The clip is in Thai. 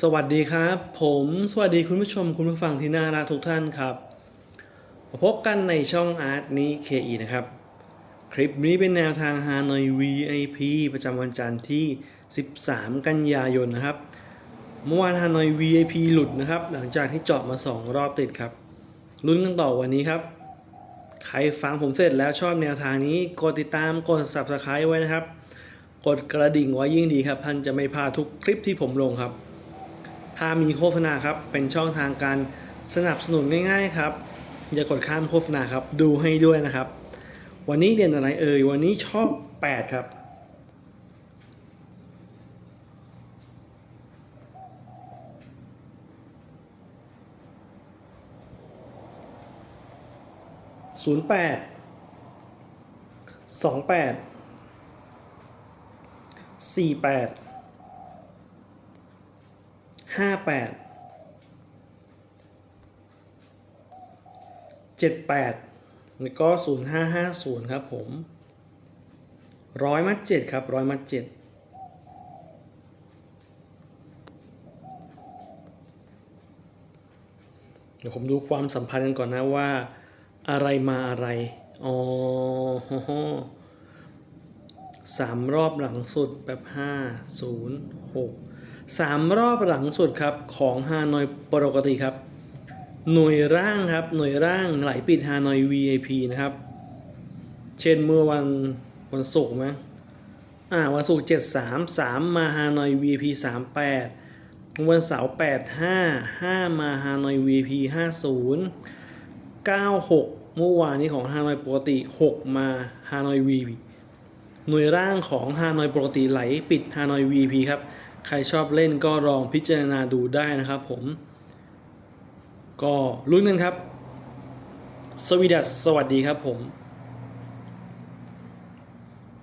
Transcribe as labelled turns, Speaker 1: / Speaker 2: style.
Speaker 1: สวัสดีครับ ผมสวัสดีคุณผู้ชมคุณผู้ฟังที่น่ารักทุกท่านครับมาพบกันในช่องอาร์ตนี้ KE นะครับ คลิปนี้เป็นแนวทางฮานอย VIP ประจำวันจันทร์ที่ 13 กันยายนนะครับ เมื่อวานฮานอย VIP หลุดนะครับ หลังจากที่เจาะมา 2 รอบติดครับลุ้นกันต่อวันนี้ครับ ใครฟังผมเสร็จแล้วชอบแนวทางนี้กดติดตามกด subscribe ไว้นะครับ กดกระดิ่งไว้ยิ่งดีครับท่านจะไม่พลาดทุกคลิปที่ผมลงครับ ถ้ามีโฆษณาครับ เป็นช่องทางการสนับสนุนง่ายๆครับ อย่ากดข้ามโฆษณาครับ ดูให้ด้วยนะครับ วันนี้เด่นอะไรเอ่ย วันนี้ชอบ 8 ครับ ศูนย์แปด สองแปด สี่แปด ห้าแปดเจ็ดแปดแล้วก็ศูนย์ห้าห้าศูนย์ครับผมร้อยมัดเจ็ดครับร้อยมัดเจ็ดเดี๋ยวผมดูความสัมพันธ์กันก่อนนะว่า อะไรมาอะไร อ๋อสามรอบหลังสุดแบบห้าศูนย์หก สามรอบหลังสุดครับของฮานอยปกติครับ หน่วยร่างครับหน่วยร่างไหลปิดฮานอย VIP นะครับ เช่นเมื่อวันวันศุกร์มั้งอ่าวันศุกร์เจ็ดสามสามมาฮานอย VIP สามแปดวันเสาร์แปดห้าห้ามาฮานอย VIP ห้าศูนย์เก้าหกเมื่อวานนี้ของฮานอยปกติหกมาฮานอย VIP หน่วยร่างของฮานอยปกติไหลปิดฮานอย VIP ครับ ใครชอบเล่นก็ลองพิจารณาดูได้นะครับผม ก็ลุ้นกันครับ สวีดัสสวัสดีครับผม